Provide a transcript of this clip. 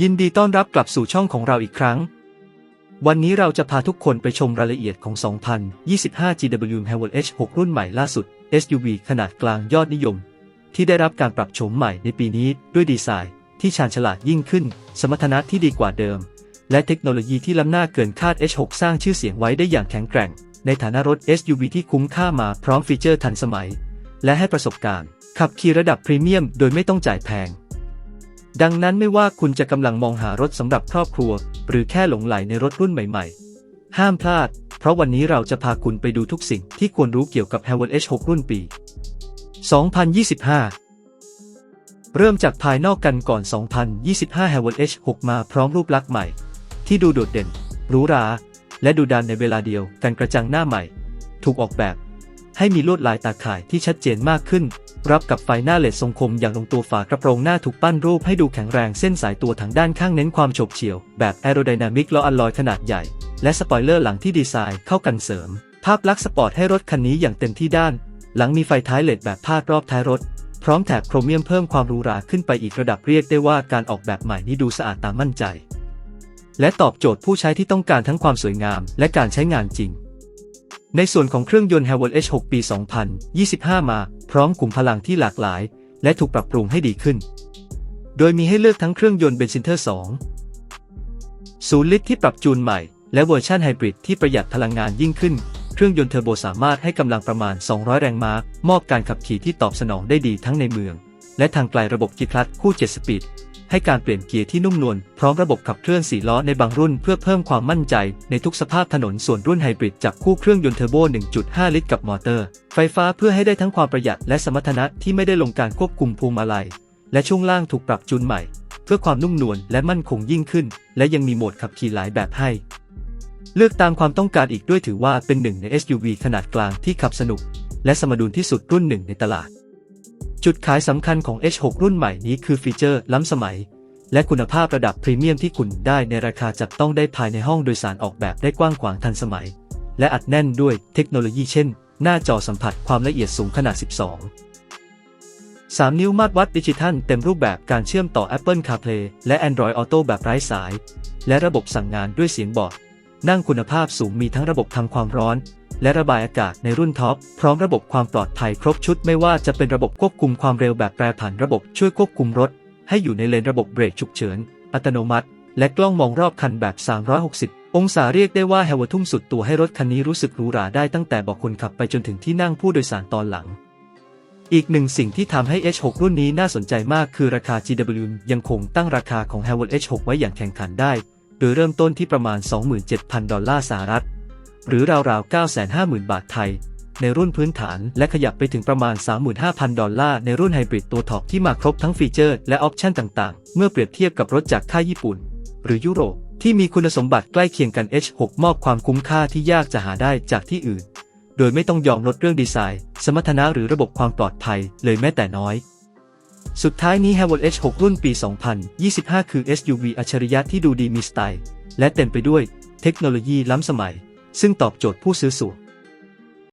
ยินดีต้อนรับกลับสู่ช่องของเราอีกครั้ง วันนี้เราจะพาทุกคนไปชมรายละเอียดของ 2025 GW h a v e l H6 รุ่นใหม่ล่าสุด SUV ขนาดกลางยอดนิยม ที่ได้รับการปรับโฉมใหม่ในปีนี้ด้วยดีไซน์ที่ชาญฉลาดยิ่งขึ้น สมรรถนะที่ดีกว่าเดิม และเทคโนโลยีที่ล้ำหน้าเกินคาด H6 สร้างชื่อเสียงไว้ได้อย่างแข็งแกร่ง ในฐานะรถ SUV ที่คุ้มค่ามาพร้อมฟีเจอร์ทันสมัย และให้ประสบการณ์ ขับขี่ระดับพรีเมียมโดยไม่ต้องจ่ายแพง ดังนั้นไม่ว่าคุณจะกำลังมองหารถสำหรับครอบครัว หรือแค่หลงไหลในรถรุ่นใหม่ๆ ห้ามพลาด เพราะวันนี้เราจะพาคุณไปดูทุกสิ่งที่ควรรู้เกี่ยวกับ h a v e l H6 รุ่นปี 2025 เริ่มจากภายนอกกันก่อน 2025 h a v e l H6 มาพร้อมรูปลักษณ์ใหม่ ที่ดูโดดเด่นหรูหรา และดูดันในเวลาเดียวกันกระจังหน้าใหม่ ถูกออกแบบ ให้มีลวดลายตาข่ายที่ชัดเจนมากขึ้น รับกับไฟหน้าเลดทรงคมอย่างลงตัวฝากระโปรงหน้าถูกปั้นรูปให้ดูแข็งแรงเส้นสายตัวทางด้านข้างเน้นความโฉบเฉี่ยว แบบแอโรไดนามิกล้ออัลลอยขนาดใหญ่ และสปอยเลอร์หลังที่ดีไซน์เข้ากันเสริม ภาพลักษณ์สปอร์ตให้รถคันนี้อย่างเต็มที่ด้าน หลังมีไฟท้ายเลดแบบพาดรอบท้ายรถ พร้อมแถบโครเมียมเพิ่มความหรูหราขึ้นไปอีกระดับเรียกได้ว่าการออกแบบใหม่นี้ดูสะอาดตามมั่นใจ และตอบโจทย์ผู้ใช้ที่ต้องการทั้งความสวยงาม และการใช้งานจริง ในส่วนของเครื่องยนต์ h a v e l H6 ปี 2025 มา พร้อมกลุ่มพลังที่หลากหลาย และถูกปรับปรุงให้ดีขึ้น โดยมีให้เลือกทั้งเครื่องยนต์เบนซินเทอร์ 2 ศูนย์ลิตรที่ปรับจูนใหม่ และเวอร์ชันไฮบริดที่ประหยัดพลังงานยิ่งขึ้น เครื่องยนต์เทอร์โบสามารถให้กำลังประมาณ 200 แรงม้ามอบการขับขี่ที่ตอบสนองได้ดีทั้งในเมือง และทางไกลระบบกีคลัตคู่ 7 สปีด ให้การเปลี่ยนเกียร์ที่นุ่มนวลพร้อมระบบขับเคลื่อน4ล้อในบางรุ่นเพื่อเพิ่มความมั่นใจในทุกสภาพถนนส่วนรุ่นไฮบริดจับคู่เครื่องยนต์เทอร์โบ 1.5 ลิตรกับมอเตอร์ ไฟฟ้าเพื่อให้ได้ทั้งความประหยัดและสมรรถนะที่ไม่ได้ลงการควบคุมพวงมาลัยและช่วงล่างถูกปรับจูนใหม่ เพื่อความนุ่มนวลและมั่นคงยิ่งขึ้น และยังมีโหมดขับขี่หลายแบบให้ เลือกตามความต้องการอีกด้วยถือว่าเป็นหนึ่งใน SUV ขนาดกลางที่ขับสนุก และสมดุลที่สุดรุ่นหนึ่งในตลาด จุดขายสำคัญของ H6 รุ่นใหม่นี้คือฟีเจอร์ล้ำสมัย และคุณภาพระดับพรีเมียมที่คุณได้ในราคาจับต้องได้ภายในห้องโดยสารออกแบบได้กว้างขวางทันสมัย และอัดแน่นด้วยเทคโนโลยีเช่น หน้าจอสัมผัสความละเอียดสูงขนาด 12 3 นิ้วมาตรวัดดิจิทัลเต็มรูปแบบการเชื่อมต่อ Apple CarPlay และ Android Auto แบบไร้สาย และระบบสั่งงานด้วยเสียงบอร์ดนั่งคุณภาพสูงมีทั้งระบบทำความร้อน และระบายอากาศในรุ่นท็อป พร้อมระบบความปลอดภัยครบชุดไม่ว่าจะเป็นระบบควบคุมความเร็วแบบแปรผันระบบช่วยควบคุมรถ ให้อยู่ในเลนระบบเบรกฉุกเฉิน อัตโนมัติ และกล้องมองรอบคันแบบ 360 องศาเรียกได้ว่าแฮวทุ่มสุดตัวให้รถคันนี้รู้สึกหรูหราได้ตั้งแต่บอกคนขับไปจนถึงที่นั่งผู้โดยสารตอนหลังอีกหนึ่งสิ่งที่ทำให้ H6 รุ่นนี้น่าสนใจมากคือราคา GW ยังคงตั้งราคาของ h a v e l H6 ไว้อย่างแข่งขันได้ โดยเริ่มต้นที่ประมาณ 27,000 ดอลลาร์สหรัฐ หรือราวๆ 950,000 บาทไทย ในรุ่นพื้นฐานและขยับไปถึงประมาณ 35,000 ดอลลาร์ในรุ่นไฮบริดตัวท็อปที่มาครบทั้งฟีเจอร์และออปชันต่างๆ เมื่อเปรียบเทียบกับรถจากค่ายญี่ปุ่น หรือยุโรปที่มีคุณสมบัติใกล้เคียงกัน H6 มอบความคุ้มค่าที่ยากจะหาได้จากที่อื่น โดยไม่ต้องยอมลดเรื่องดีไซน์ สมรรถนะหรือระบบความปลอดภัยเลยแม้แต่น้อย สุดท้ายนี้ h a v e l H6 รุ่นปี 2025 คือ SUV อัจฉริยะที่ดูดีมีสไตล์ และเต็มไปด้วยเทคโนโลยีล้ำสมัย ซึ่งตอบโจทย์ผู้ซื้อสูง